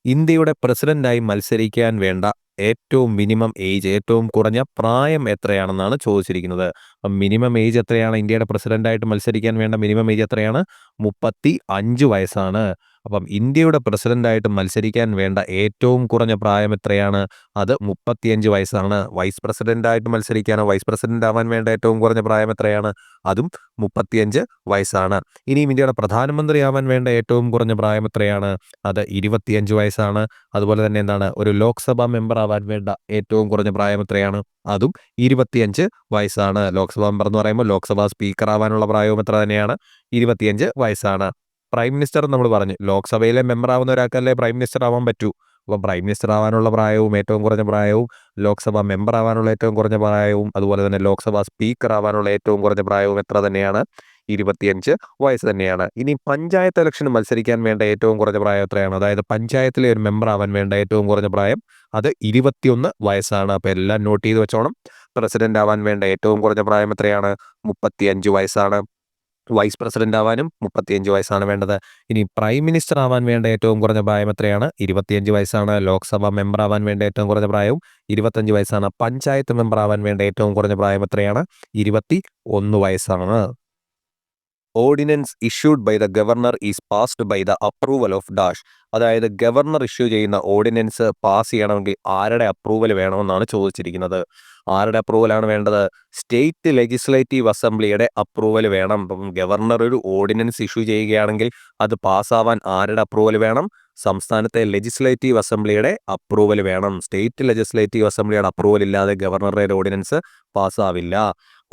ഇന്ത്യയുടെ പ്രസിഡന്റായി മത്സരിക്കാൻ വേണ്ട ഏറ്റവും മിനിമം ഏജ് ഏറ്റവും കുറഞ്ഞ പ്രായം എത്രയാണെന്നാണ് ചോദിച്ചിരിക്കുന്നത്. അപ്പം മിനിമം ഏജ് എത്രയാണ്? ഇന്ത്യയുടെ പ്രസിഡന്റായിട്ട് മത്സരിക്കാൻ വേണ്ട മിനിമം ഏജ് എത്രയാണ്? മുപ്പത്തി അഞ്ച് വയസ്സാണ്. അപ്പം ഇന്ത്യയുടെ പ്രസിഡന്റായിട്ട് മത്സരിക്കാൻ വേണ്ട ഏറ്റവും കുറഞ്ഞ പ്രായം എത്രയാണ്? അത് മുപ്പത്തിയഞ്ച് വയസ്സാണ്. വൈസ് പ്രസിഡന്റായിട്ട് മത്സരിക്കാനോ വൈസ് പ്രസിഡന്റ് ആവാൻ വേണ്ട ഏറ്റവും കുറഞ്ഞ പ്രായം എത്രയാണ്? അതും മുപ്പത്തിയഞ്ച് വയസ്സാണ്. ഇനിയും ഇന്ത്യയുടെ പ്രധാനമന്ത്രി ആവാൻ വേണ്ട ഏറ്റവും കുറഞ്ഞ പ്രായം എത്രയാണ്? അത് ഇരുപത്തിയഞ്ച് വയസ്സാണ്. അതുപോലെ തന്നെ എന്താണ്? ഒരു ലോക്സഭാ മെമ്പർ ആവാൻ വേണ്ട ഏറ്റവും കുറഞ്ഞ പ്രായം എത്രയാണ്? അതും ഇരുപത്തിയഞ്ച് വയസ്സാണ്. ലോക്സഭാ മെമ്പർ എന്ന് പറയുമ്പോൾ ലോക്സഭാ സ്പീക്കർ ആവാനുള്ള പ്രായവും എത്ര തന്നെയാണ്? ഇരുപത്തിയഞ്ച് വയസ്സാണ്. പ്രൈം മിനിസ്റ്റർ നമ്മൾ പറഞ്ഞു. ലോക്സഭയിലെ മെമ്പർ ആവുന്ന ഒരാൾക്കല്ലേ പ്രൈം മിനിസ്റ്റർ ആവാൻ പറ്റൂ. അപ്പം പ്രൈം മിനിസ്റ്റർ ആവാനുള്ള പ്രായവും ഏറ്റവും കുറഞ്ഞ പ്രായവും ലോക്സഭ മെമ്പർ ആവാനുള്ള ഏറ്റവും കുറഞ്ഞ പ്രായവും അതുപോലെ തന്നെ ലോക്സഭ സ്പീക്കർ ആവാനുള്ള ഏറ്റവും കുറഞ്ഞ പ്രായവും എത്ര തന്നെയാണ്? ഇരുപത്തിയഞ്ച് വയസ്സ് തന്നെയാണ്. ഇനി പഞ്ചായത്ത് ഇലക്ഷന് മത്സരിക്കാൻ വേണ്ട ഏറ്റവും കുറഞ്ഞ പ്രായം എത്രയാണ്? അതായത് പഞ്ചായത്തിലെ ഒരു മെമ്പർ ആവാൻ വേണ്ട ഏറ്റവും കുറഞ്ഞ പ്രായം അത് ഇരുപത്തിയൊന്ന് വയസ്സാണ്. അപ്പോൾ എല്ലാം നോട്ട് ചെയ്ത് വെച്ചോണം. പ്രസിഡന്റ് ആവാൻ വേണ്ട ഏറ്റവും കുറഞ്ഞ പ്രായം എത്രയാണ്? മുപ്പത്തിയഞ്ച് വയസ്സാണ്. വൈസ് പ്രസിഡന്റ് ആവാനും മുപ്പത്തിയഞ്ച് വയസ്സാണ് വേണ്ടത്. ഇനി പ്രൈം മിനിസ്റ്റർ ആവാൻ വേണ്ട ഏറ്റവും കുറഞ്ഞ പ്രായം എത്രയാണ്? ഇരുപത്തിയഞ്ച് വയസ്സാണ്. ലോക്സഭ മെമ്പർ ആവാൻ വേണ്ട ഏറ്റവും കുറഞ്ഞ പ്രായവും ഇരുപത്തഞ്ച് വയസ്സാണ്. പഞ്ചായത്ത് മെമ്പർ ആവാൻ വേണ്ട ഏറ്റവും കുറഞ്ഞ പ്രായം എത്രയാണ്? ഇരുപത്തി ഒന്ന് വയസ്സാണ്. Ordinance issued by the governor is passed by the approval of dash. അതായത് ഗവർണർ ഇഷ്യൂ ചെയ്യുന്ന ഓർഡിനൻസ് പാസ് ചെയ്യണമെങ്കിൽ ആരുടെ അപ്രൂവൽ വേണമെന്നാണ് ചോദിച്ചിരിക്കുന്നത്. ആരുടെ അപ്രൂവലാണ് വേണ്ടത്? സ്റ്റേറ്റ് ലെജിസ്ലേറ്റീവ് അസംബ്ലിയുടെ അപ്രൂവൽ വേണം. അപ്പം ഗവർണർ ഒരു ഓർഡിനൻസ് ഇഷ്യൂ ചെയ്യുകയാണെങ്കിൽ അത് പാസ്സാവാൻ ആരുടെ അപ്രൂവൽ വേണം? സംസ്ഥാനത്തെ ലെജിസ്ലേറ്റീവ് അസംബ്ലിയുടെ അപ്രൂവൽ വേണം. സ്റ്റേറ്റ് ലെജിസ്ലേറ്റീവ് അസംബ്ലിയുടെ അപ്രൂവൽ ഇല്ലാതെ ഗവർണറുടെ ordinance പാസ്സാവില്ല.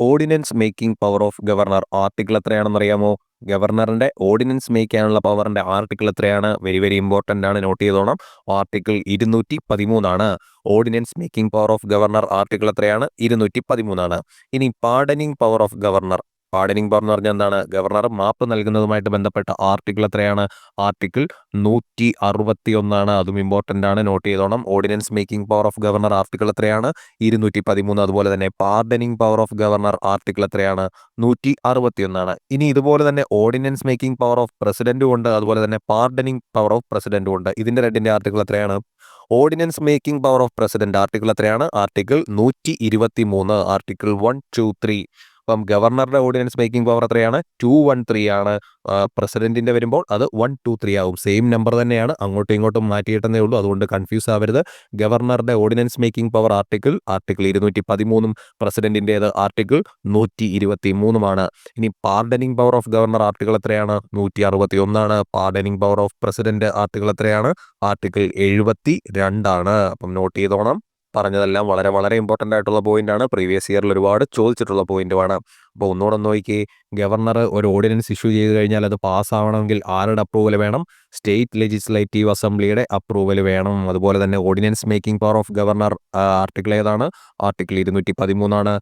Ordinance making power of governor article എത്രയാണെന്നറിയാമോ? ഗവർണറിന്റെ ഓർഡിനൻസ് മേക്ക് ചെയ്യാനുള്ള പവറിന്റെ ആർട്ടിക്കിൾ എത്രയാണ്? വെരി വെരി ഇമ്പോർട്ടന്റ് ആണ്. നോട്ട് ചെയ്തോണം. ആർട്ടിക്കിൾ ഇരുന്നൂറ്റി പതിമൂന്നാണ് ordinance making power of governor article എത്രയാണ്? ഇരുന്നൂറ്റി പതിമൂന്നാണ് ഇനി pardoning power of governor pardoning power എന്ന് പറഞ്ഞാൽ എന്താണ്? ഗവർണർ മാപ്പ് നൽകുന്നതുമായിട്ട് ബന്ധപ്പെട്ട ആർട്ടിക്കിൾ എത്രയാണ്? ആർട്ടിക്കിൾ നൂറ്റി അറുപത്തി ഒന്നാണ് അതും ഇമ്പോർട്ടന്റ് ആണ്. Note ചെയ്തോണം. Ordinance making power of governor article എത്രയാണ്? ഇരുന്നൂറ്റി പതിമൂന്ന് അതുപോലെ തന്നെ pardoning power of governor article എത്രയാണ്? നൂറ്റി അറുപത്തി ഒന്നാണ് ഇനി ഇതുപോലെ തന്നെ ഓർഡിനൻസ് മേക്കിംഗ് പവർ ഓഫ് പ്രസിഡന്റും ഉണ്ട്. അതുപോലെ തന്നെ പാർഡനിങ് പവർ ഓഫ് പ്രസിഡന്റും ഉണ്ട്. ഇതിന്റെ രണ്ടിന്റെ ആർട്ടിക്കിൾ എത്രയാണ്? Ordinance making power of president article എത്രയാണ്? ആർട്ടിക്കിൾ നൂറ്റി ഇരുപത്തി മൂന്ന് ആർട്ടിക്കിൾ വൺ ടു ത്രീ അപ്പം ഗവർണറുടെ ഓർഡിനൻസ് മേക്കിംഗ് പവർ എത്രയാണ്? ടു വൺ ത്രീ ആണ്. പ്രസിഡന്റിന്റെ വരുമ്പോൾ അത് വൺ ടു ത്രീ ആവും. സെയിം നമ്പർ തന്നെയാണ്. അങ്ങോട്ടും ഇങ്ങോട്ടും മാറ്റിയിട്ടെന്നേ ഉള്ളൂ. അതുകൊണ്ട് കൺഫ്യൂസ് ആവരുത്. ഗവർണറുടെ ordinance making power article article ഇരുന്നൂറ്റി പതിമൂന്നും പ്രസിഡന്റിന്റെ ആർട്ടിക്കിൾ നൂറ്റി ഇരുപത്തി മൂന്നുമാണ് ഇനി pardoning power of governor article എത്രയാണ്? നൂറ്റി അറുപത്തി ഒന്നാണ് pardoning power of president article എത്രയാണ്? ആർട്ടിക്കിൾ എഴുപത്തി രണ്ടാണ് അപ്പം നോട്ട് ചെയ്തോണം. പറഞ്ഞതെല്ലാം വളരെ വളരെ ഇമ്പോർട്ടന്റ് ആയിട്ടുള്ള പോയിന്റാണ് പ്രീവിയസ് ഇയറിൽ ഒരുപാട് ചോദിച്ചിട്ടുള്ള പോയിന്റുമാണ് അപ്പോൾ ഒന്നുകൂടെ ഒന്ന് നോക്കി ഗവർണർ ഒരു ഓർഡിനൻസ് ഇഷ്യൂ ചെയ്ത് കഴിഞ്ഞാൽ അത് പാസ്സാവണമെങ്കിൽ ആരുടെ അപ്രൂവൽ വേണം? സ്റ്റേറ്റ് ലെജിസ്ലേറ്റീവ് അസംബ്ലിയുടെ അപ്രൂവൽ വേണം. അതുപോലെ തന്നെ ordinance making power of governor article ഏതാണ്? ആർട്ടിക്കിൾ ഇരുന്നൂറ്റി പതിമൂന്നാണ്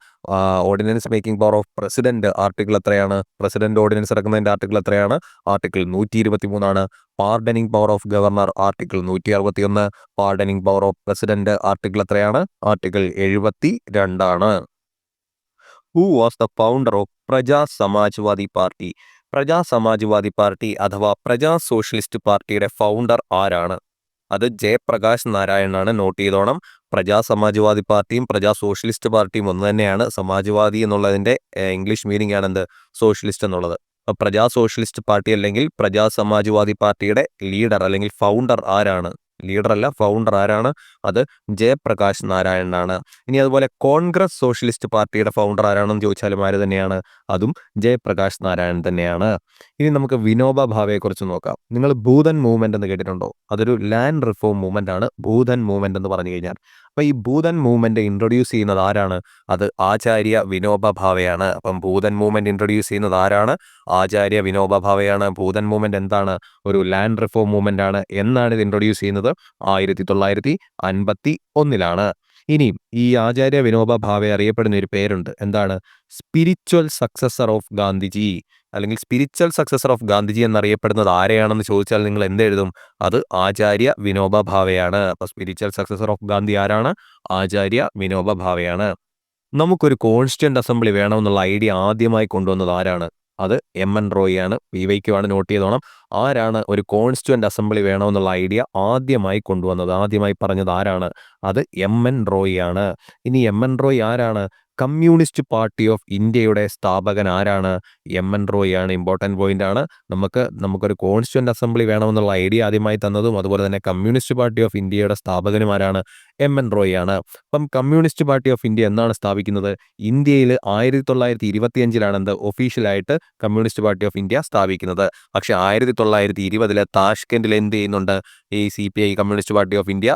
ordinance making power of president article എത്രയാണ്? പ്രസിഡന്റ് ഓർഡിനൻസ് ഇറക്കുന്നതിന്റെ ആർട്ടിക്കിൾ എത്രയാണ്? ആർട്ടിക്കിൾ നൂറ്റി ഇരുപത്തി മൂന്നാണ് pardoning power of governor article നൂറ്റി അറുപത്തി ഒന്ന് pardoning power of president article എത്രയാണ്? ആർട്ടിക്കിൾ എഴുപത്തി രണ്ടാണ് who was the founder of Praja Samajwadi party Praja Samajwadi party അഥവാ പ്രജാ സോഷ്യലിസ്റ്റ് പാർട്ടിയുടെ ഫൗണ്ടർ ആരാണ്? അത് ജയപ്രകാശ് നാരായണനാണ് നോട്ട് ചെയ്തോണം. പ്രജാ സമാജ്വാദി പാർട്ടിയും പ്രജാ സോഷ്യലിസ്റ്റ് പാർട്ടിയും ഒന്ന് തന്നെയാണ്. സമാജ്വാദി എന്നുള്ളതിന്റെ ഇംഗ്ലീഷ് മീനിങ് ആണ് എന്ത് സോഷ്യലിസ്റ്റ് എന്നുള്ളത്. പ്രജാ സോഷ്യലിസ്റ്റ് പാർട്ടി അല്ലെങ്കിൽ പ്രജാ സമാജ്വാദി പാർട്ടിയുടെ ലീഡർ അല്ലെങ്കിൽ ഫൗണ്ടർ ആരാണ്? ലീഡർ അല്ല ഫൗണ്ടർ ആരാണ്? അത് ജയപ്രകാശ് നാരായണനാണ് ഇനി അതുപോലെ കോൺഗ്രസ് സോഷ്യലിസ്റ്റ് പാർട്ടിയുടെ ഫൗണ്ടർ ആരാണെന്ന് ചോദിച്ചാലും ആര് തന്നെയാണ്? അതും ജയപ്രകാശ് നാരായണൻ തന്നെയാണ്. ഇനി നമുക്ക് വിനോബ ഭാവയെക്കുറിച്ച് നോക്കാം. നിങ്ങൾ ഭൂതൻ മൂവ്മെന്റ് എന്ന് കേട്ടിട്ടുണ്ടോ? അതൊരു ലാൻഡ് റിഫോം മൂവ്മെന്റ് ആണ്. ഭൂതൻ മൂവ്മെന്റ് എന്ന് പറഞ്ഞു കഴിഞ്ഞാൽ അപ്പൊ ഈ ഭൂതൻ മൂവ്മെന്റ് ഇൻട്രൊഡ്യൂസ് ചെയ്യുന്നത് ആരാണ്? അത് ആചാര്യ വിനോബ ഭാവയാണ്. അപ്പം ഭൂതൻ മൂവ്മെന്റ് ഇൻട്രൊഡ്യൂസ് ചെയ്യുന്നത് ആരാണ്? ആചാര്യ വിനോബ ഭാവയാണ്. ഭൂതൻ മൂവ്മെന്റ് എന്താണ്? ഒരു ലാൻഡ് റിഫോം മൂവ്മെന്റ് ആണ് എന്നാണ് ഇത് ഇൻട്രൊഡ്യൂസ് ചെയ്യുന്നത്. ആയിരത്തി തൊള്ളായിരത്തി അൻപത്തി ഒന്നിലാണ്. ഇനിയും ഈ ആചാര്യ വിനോബ ഭാവെ അറിയപ്പെടുന്ന ഒരു പേരുണ്ട്. എന്താണ്? സ്പിരിച്വൽ സക്സസർ ഓഫ് ഗാന്ധിജി അല്ലെങ്കിൽ സ്പിരിച്വൽ സക്സസർ ഓഫ് ഗാന്ധിജി എന്നറിയപ്പെടുന്നത് ആരെയാണെന്ന് ചോദിച്ചാൽ നിങ്ങൾ എന്തെഴുതും അത് ആചാര്യ വിനോബ ഭാവയാണ്. അപ്പൊ സ്പിരിച്വൽ സക്സസർ ഓഫ് ഗാന്ധി ആരാണ്? ആചാര്യ വിനോബ ഭാവയാണ്. നമുക്കൊരു കോൺസ്റ്റന്റ് അസംബ്ലി വേണമെന്നുള്ള ഐഡിയ ആദ്യമായി കൊണ്ടുവന്നത് ആരാണ്? അത് എം എൻ റോയിയാണ് വി വൈക്കുമാണ് നോട്ട് ചെയ്തോണം. ആരാണ് ഒരു കോൺസ്റ്റുവന്റ് അസംബ്ലി വേണമെന്നുള്ള ഐഡിയ ആദ്യമായി കൊണ്ടുവന്നത്? ആദ്യമായി പറഞ്ഞത് ആരാണ്? അത് എം എൻ റോയിയാണ് ഇനി എം എൻ റോയ് ആരാണ്? കമ്മ്യൂണിസ്റ്റ് പാർട്ടി ഓഫ് ഇന്ത്യയുടെ സ്ഥാപകൻ ആരാണ്? എം എൻ റോയ് ആണ്. ഇമ്പോർട്ടന്റ് പോയിന്റ് ആണ്. നമുക്ക് നമുക്കൊരു കോൺസ്റ്റുവന്റ് അസംബ്ലി വേണമെന്നുള്ള ഐഡിയ ആദ്യമായി തന്നതും അതുപോലെ തന്നെ കമ്മ്യൂണിസ്റ്റ് പാർട്ടി ഓഫ് ഇന്ത്യയുടെ സ്ഥാപകനുമാരാണ് എം എൻ റോയ് ആണ്. അപ്പം കമ്മ്യൂണിസ്റ്റ് പാർട്ടി ഓഫ് ഇന്ത്യ എന്നാണ് സ്ഥാപിക്കുന്നത്? ഇന്ത്യയിൽ ആയിരത്തി തൊള്ളായിരത്തി ഇരുപത്തിയഞ്ചിലാണ് എന്ത് ഒഫീഷ്യലായിട്ട് കമ്മ്യൂണിസ്റ്റ് പാർട്ടി ഓഫ് ഇന്ത്യ സ്ഥാപിക്കുന്നത്. പക്ഷേ ആയിരത്തി തൊള്ളായിരത്തി ഇരുപതിലെ താഷ്കെൻഡിൽ എന്ത് ചെയ്യുന്നുണ്ട്? ഈ C P I communist party of India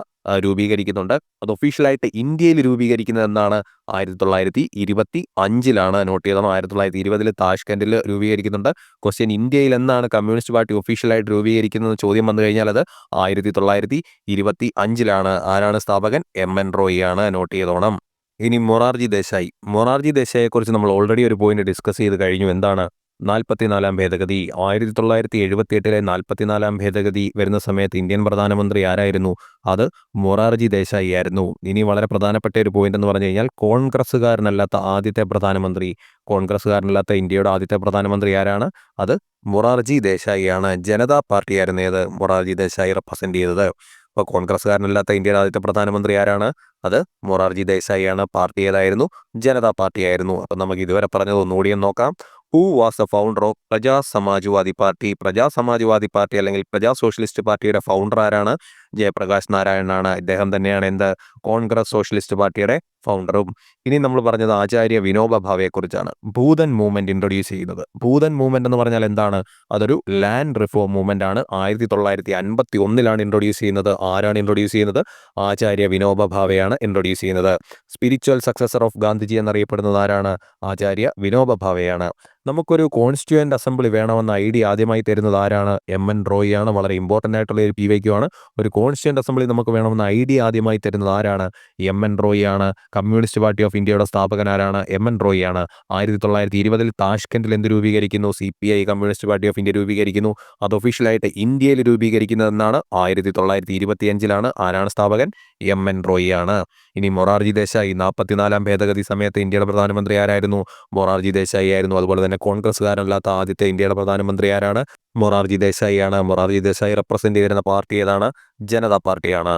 രൂപീകരിക്കുന്നുണ്ട്. അത് ഒഫീഷ്യലായിട്ട് ഇന്ത്യയിൽ രൂപീകരിക്കുന്നതെന്നാണ് ആയിരത്തി തൊള്ളായിരത്തി ഇരുപത്തി അഞ്ചിലാണ് നോട്ട് ചെയ്തത്. ആയിരത്തി തൊള്ളായിരത്തി ഇരുപതിൽ താഷ്കൻഡിൽ രൂപീകരിക്കുന്നുണ്ട്. ക്വസ്റ്റ്യൻ ഇന്ത്യയിൽ എന്നാണ് കമ്മ്യൂണിസ്റ്റ് പാർട്ടി ഒഫീഷ്യലായിട്ട് രൂപീകരിക്കുന്നത് ചോദ്യം വന്നു കഴിഞ്ഞാൽ അത് ആയിരത്തി തൊള്ളായിരത്തി ഇരുപത്തി അഞ്ചിലാണ് ആരാണ് സ്ഥാപകൻ? എം എൻ റോയി ആണ് നോട്ട് ചെയ്തോണം. ഇനി മൊറാർജി ദേശായി. മൊറാർജി ദേശായിയെക്കുറിച്ച് നമ്മൾ ഓൾറെഡി ഒരു പോയിന്റ് ഡിസ്കസ് ചെയ്ത് കഴിഞ്ഞു. എന്താണ് നാൽപ്പത്തിനാലാം ഭേദഗതി. ആയിരത്തി തൊള്ളായിരത്തി എഴുപത്തി എട്ടിലെ നാൽപ്പത്തിനാലാം ഭേദഗതി വരുന്ന സമയത്ത് ഇന്ത്യൻ പ്രധാനമന്ത്രി ആരായിരുന്നു? അത് മൊറാർജി ദേശായി ആയിരുന്നു. ഇനി വളരെ പ്രധാനപ്പെട്ട ഒരു പോയിന്റ് എന്ന് പറഞ്ഞു കഴിഞ്ഞാൽ കോൺഗ്രസ്സുകാരനല്ലാത്ത ആദ്യത്തെ പ്രധാനമന്ത്രി. കോൺഗ്രസ്സുകാരനല്ലാത്ത ഇന്ത്യയുടെ ആദ്യത്തെ പ്രധാനമന്ത്രി ആരാണ്? അത് മൊറാർജി ദേശായിയാണ് ജനതാ പാർട്ടിയായിരുന്നു ഏത്? മൊറാർജി ദേശായി റെപ്രസെന്റ് ചെയ്തത്. അപ്പോൾ കോൺഗ്രസ്സുകാരനല്ലാത്ത ഇന്ത്യയുടെ ആദ്യത്തെ പ്രധാനമന്ത്രി ആരാണ്? അത് മൊറാർജി ദേശായിയാണ് പാർട്ടി ഏതായിരുന്നു? ജനതാ പാർട്ടി ആയിരുന്നു. അപ്പം നമുക്ക് ഇതുവരെ പറഞ്ഞത് ഒന്നുകൂടിയും നോക്കാം. Who was a founder of Praja Samajwadi party Praja Samajwadi party അല്ലെങ്കിൽ പ്രജാ സോഷ്യലിസ്റ്റ് പാർട്ടിയുടെ ഫൗണ്ടർ ആരാണ്? ജയപ്രകാശ് നാരായണനാണ്. ഇദ്ദേഹം തന്നെയാണ് എന്ത്? കോൺഗ്രസ് സോഷ്യലിസ്റ്റ് പാർട്ടിയുടെ ഫൗണ്ടറും ഇനി നമ്മൾ പറഞ്ഞത് ആചാര്യ വിനോബ ഭാവയെക്കുറിച്ചാണ് ഭൂതൻ മൂവ്മെന്റ് ഇൻട്രൊഡ്യൂസ് ചെയ്യുന്നത്. ഭൂതൻ മൂവ്മെന്റ് എന്ന് പറഞ്ഞാൽ എന്താണ്? അതൊരു ലാൻഡ് റിഫോം മൂവ്മെന്റ് ആണ്. ആയിരത്തി തൊള്ളായിരത്തി അൻപത്തി ഒന്നിലാണ് ഇൻട്രൊഡ്യൂസ് ചെയ്യുന്നത്. ആരാണ് ഇൻട്രൊഡ്യൂസ് ചെയ്യുന്നത്? ആചാര്യ വിനോബ ഭാവയാണ് ഇൻട്രൊഡ്യൂസ് ചെയ്യുന്നത്. സ്പിരിച്വൽ സക്സസർ ഓഫ് ഗാന്ധിജി എന്നറിയപ്പെടുന്നത് ആരാണ്? ആചാര്യ വിനോബ ഭാവയാണ്. നമുക്കൊരു കോൺസ്റ്റിറ്റ്യൂവന്റ് അസംബ്ലി വേണമെന്ന ഐഡിയ ആദ്യമായി തരുന്നത് ആരാണ്? എം എൻ റോയിയാണ് വളരെ ഇമ്പോർട്ടന്റ് ആയിട്ടുള്ള ഒരു പി വൈക്കു ആണ്. ഒരു കോൺസ്റ്റിറ്റ്യൂവന്റ് അസംബ്ലി നമുക്ക് വേണമെന്ന ഐഡിയ ആദ്യമായി തരുന്നത് ആരാണ്? എം എൻ റോയിയാണ് കമ്മ്യൂണിസ്റ്റ് പാർട്ടി ഓഫ് ഇന്ത്യയുടെ സ്ഥാപകൻ ആരാണ്? എം എൻ റോയിയാണ് ആയിരത്തി തൊള്ളായിരത്തി ഇരുപതിൽ താഷ്കെൻഡിൽ എന്ത് രൂപീകരിക്കുന്നു? C P I communist party of India രൂപീകരിക്കുന്നു. അത് ഒഫീഷ്യലായിട്ട് ഇന്ത്യയിൽ രൂപീകരിക്കുന്നതെന്നാണ് ആയിരത്തി തൊള്ളായിരത്തി ഇരുപത്തിയഞ്ചിലാണ് ആരാണ് സ്ഥാപകൻ? എം എൻ റോയിയാണ് ഇനി മൊറാർജി ദേശായി നാൽപ്പത്തിനാലാം ഭേദഗതി സമയത്ത് ഇന്ത്യയുടെ പ്രധാനമന്ത്രി ആരായിരുന്നു? മൊറാർജി ദേശായി ആയിരുന്നു. അതുപോലെ തന്നെ കോൺഗ്രസ്സുകാരല്ലാത്ത ആദ്യത്തെ ഇന്ത്യയുടെ പ്രധാനമന്ത്രി ആരാണ്? മൊറാർജി ദേശായിയാണ്. മൊറാർജി ദേശായി റെപ്രസെന്റ് ചെയ്തിരുന്ന പാർട്ടി ഏതാണ്? ജനതാ പാർട്ടിയാണ്.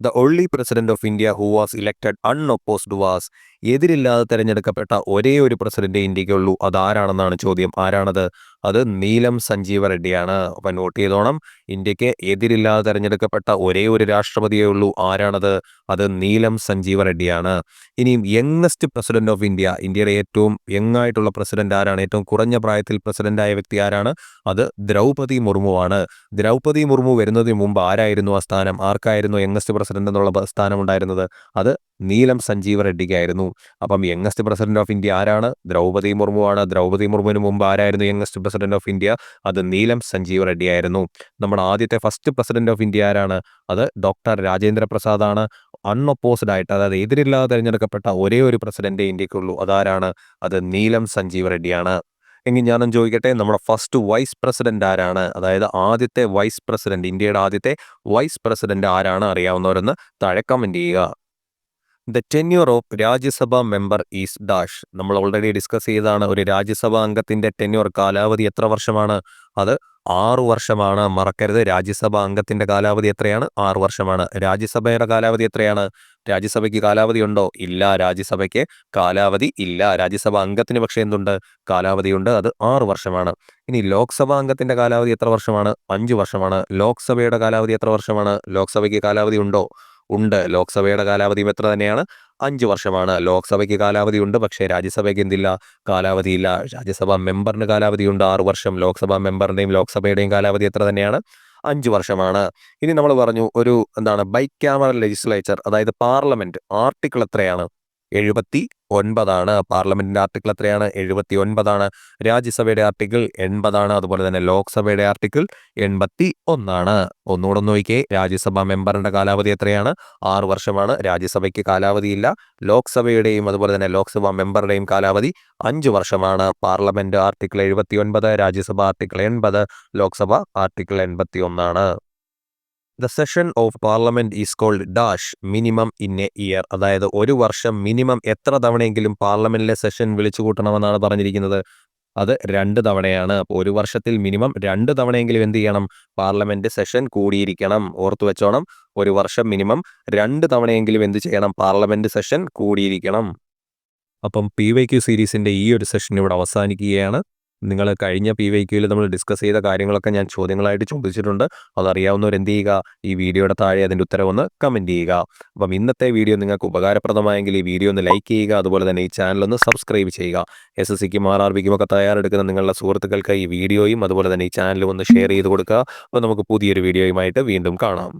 The only president of India who was elected unopposed was എതിരില്ലാതെ തെരഞ്ഞെടുക്കപ്പെട്ട ഒരേ ഒരു പ്രസിഡന്റ് ഇന്ത്യക്കുള്ളൂ അതാരാണെന്നാണ് ചോദ്യം. ആരാണത്? അത് നീലം സഞ്ജീവ റെഡ്ഡിയാണ്. അപ്പം നോട്ട് ചെയ്തോണം. ഇന്ത്യയ്ക്ക് എതിരില്ലാതെ തെരഞ്ഞെടുക്കപ്പെട്ട ഒരേ ഒരു രാഷ്ട്രപതിയേ ഉള്ളൂ. ആരാണത്? അത് നീലം സഞ്ജീവ റെഡ്ഡിയാണ്. ഇനിയും യങ്സ്റ്റ് പ്രസിഡന്റ് ഓഫ് ഇന്ത്യ ഇന്ത്യയുടെ ഏറ്റവും യങ് ആയിട്ടുള്ള പ്രസിഡന്റ് ആരാണ്? ഏറ്റവും കുറഞ്ഞ പ്രായത്തിൽ പ്രസിഡന്റായ വ്യക്തി ആരാണ്? അത് ദ്രൗപതി മുർമുവാണ് ദ്രൗപതി മുർമു വരുന്നതിന് മുമ്പ് ആരായിരുന്നു ആ സ്ഥാനം? ആർക്കായിരുന്നു യങ്സ്റ്റ് പ്രസിഡന്റ് എന്നുള്ള സ്ഥാനം ഉണ്ടായിരുന്നത്? അത് നീലം സഞ്ജീവ റെഡ്ഡിക്കായിരുന്നു. അപ്പം യങ്ങസ്റ്റ് പ്രസിഡന്റ് ഓഫ് ഇന്ത്യ ആരാണ്? ദ്രൗപതി മുർമുവാണ് ദ്രൗപദി മുർമുവിന് മുമ്പ് ആരായിരുന്നു യങ്ങസ്റ്റ് പ്രസിഡന്റ് ഓഫ് ഇന്ത്യ അത് നീലം സഞ്ജീവ് റെഡ്ഡി ആയിരുന്നു. നമ്മുടെ ആദ്യത്തെ ഫസ്റ്റ് പ്രസിഡന്റ് ഓഫ് ഇന്ത്യ ആരാണ്? അത് ഡോക്ടർ രാജേന്ദ്ര പ്രസാദ് ആണ്. അൺഒപ്പോസ്ഡ് ആയിട്ട് അതായത് എതിരില്ലാതെ തിരഞ്ഞെടുക്കപ്പെട്ട ഒരേ ഒരു പ്രസിഡന്റ് ഇന്ത്യക്കുള്ളൂ. അതാരാണ്? അത് നീലം സഞ്ജീവ് റെഡ്ഡിയാണ് എങ്കിൽ ഞാനും ചോദിക്കട്ടെ നമ്മുടെ ഫസ്റ്റ് വൈസ് പ്രസിഡന്റ് ആരാണ്? അതായത് ആദ്യത്തെ വൈസ് പ്രസിഡന്റ് ഇന്ത്യയുടെ ആദ്യത്തെ വൈസ് പ്രസിഡന്റ് ആരാണ്? അറിയാവുന്നവരെന്ന് താഴെ കമന്റ് ചെയ്യുക. The tenure of Rajya Sabha member is dash. നമ്മൾ ഓൾറെഡി ഡിസ്കസ് ചെയ്തതാണ് ഒരു രാജ്യസഭാ അംഗത്തിന്റെ ടെന്യൂർ കാലാവധി എത്ര വർഷമാണ്? അത് ആറു വർഷമാണ്. മറക്കരുത്. രാജ്യസഭാ അംഗത്തിന്റെ കാലാവധി എത്രയാണ്? ആറു വർഷമാണ്. രാജ്യസഭയുടെ കാലാവധി എത്രയാണ്? രാജ്യസഭയ്ക്ക് കാലാവധി ഉണ്ടോ? ഇല്ല. രാജ്യസഭയ്ക്ക് കാലാവധി ഇല്ല. രാജ്യസഭാ അംഗത്തിന് പക്ഷേ എന്തുണ്ട്? കാലാവധിയുണ്ട് അത് ആറു വർഷമാണ്. ഇനി ലോക്സഭാ അംഗത്തിന്റെ കാലാവധി എത്ര വർഷമാണ്? അഞ്ചു വർഷമാണ്. ലോക്സഭയുടെ കാലാവധി എത്ര വർഷമാണ്? ലോക്സഭയ്ക്ക് കാലാവധി ഉണ്ടോ? ഉണ്ട്. ലോക്സഭയുടെ കാലാവധിയും എത്ര തന്നെയാണ്? അഞ്ച് വർഷമാണ്. ലോക്സഭയ്ക്ക് കാലാവധി ഉണ്ട് പക്ഷേ രാജ്യസഭയ്ക്ക് എന്തില്ല? കാലാവധിയില്ല രാജ്യസഭാ മെമ്പറിന് കാലാവധി ഉണ്ട് ആറ് വർഷം. ലോക്സഭാ മെമ്പറിന്റെയും ലോക്സഭയുടെയും കാലാവധി എത്ര തന്നെയാണ്? അഞ്ച് വർഷമാണ്. ഇനി നമ്മൾ പറഞ്ഞു ഒരു എന്താണ്? ബൈക്ക് ക്യാമറ ലെജിസ്ലേച്ചർ അതായത് പാർലമെന്റ് ആർട്ടിക്കിൾ എത്രയാണ്? എഴുപത്തി ഒൻപതാണ് പാർലമെന്റിന്റെ ആർട്ടിക്കിൾ എത്രയാണ്? എഴുപത്തി ഒൻപതാണ് രാജ്യസഭയുടെ ആർട്ടിക്കിൾ എൺപതാണ്. അതുപോലെ തന്നെ ലോക്സഭയുടെ ആർട്ടിക്കിൾ എൺപത്തി ഒന്നാണ് ഒന്നുകൂടെ നോക്കിയേ രാജ്യസഭാ മെമ്പറിന്റെ കാലാവധി എത്രയാണ്? ആറ് വർഷമാണ്. രാജ്യസഭയ്ക്ക് കാലാവധിയില്ല. ലോക്സഭയുടെയും അതുപോലെ തന്നെ ലോക്സഭാ മെമ്പറുടെയും കാലാവധി അഞ്ച് വർഷമാണ്. പാർലമെന്റ് ആർട്ടിക്കിൾ എഴുപത്തി ഒൻപത് രാജ്യസഭ ആർട്ടിക്കിൾ എൺപത് ലോക്സഭ ആർട്ടിക്കിൾ എൺപത്തി ഒന്നാണ് the session of parliament is called dash minimum in a year അതായത് ഒരു വർഷം മിനിമം എത്ര തവണയെങ്കിലും പാർലമെന്റിലെ സെഷൻ വിളിച്ചു കൂട്ടണമെന്നാണ് പറഞ്ഞിരിക്കുന്നത്. അത് രണ്ട് തവണയാണ്. അപ്പോൾ ഒരു വർഷത്തിൽ മിനിമം രണ്ട് തവണയെങ്കിലും എന്ത് ചെയ്യണം? പാർലമെന്റ് സെഷൻ കൂടിയിരിക്കണം. ഓർത്തു വെച്ചോണം. ഒരു വർഷം മിനിമം രണ്ട് തവണയെങ്കിലും എന്ത് ചെയ്യണം? പാർലമെന്റ് സെഷൻ കൂടിയിരിക്കണം. അപ്പം പി വൈ ക്യു സീരീസിന്റെ ഈ ഒരു സെഷൻ ഇവിടെ അവസാനിക്കുകയാണ്. നിങ്ങൾ കഴിഞ്ഞ പി വൈ ക്യൂവിൽ നമ്മൾ ഡിസ്കസ് ചെയ്ത കാര്യങ്ങളൊക്കെ ഞാൻ ചോദ്യങ്ങളായിട്ട് ചോദിച്ചിട്ടുണ്ട്. അതറിയാവുന്നവർ എന്ത് ചെയ്യുക? ഈ വീഡിയോയുടെ താഴെ അതിന്റെ ഉത്തരം ഒന്ന് കമന്റ് ചെയ്യുക. അപ്പം ഇന്നത്തെ വീഡിയോ നിങ്ങൾക്ക് ഉപകാരപ്രദമായെങ്കിൽ ഈ വീഡിയോ ഒന്ന് ലൈക്ക് ചെയ്യുക. അതുപോലെ തന്നെ ഈ ചാനൽ ഒന്ന് സബ്സ്ക്രൈബ് ചെയ്യുക. എസ് എസ് സിക്കും ആർ ആർ ബിക്കും ഒക്കെ തയ്യാറെടുക്കുന്ന നിങ്ങളുടെ സുഹൃത്തുക്കൾക്ക് ഈ വീഡിയോയും അതുപോലെ തന്നെ ഈ ചാനലും ഒന്ന് ഷെയർ ചെയ്ത് കൊടുക്കുക. അപ്പോൾ നമുക്ക് പുതിയൊരു വീഡിയോയുമായിട്ട് വീണ്ടും കാണാം.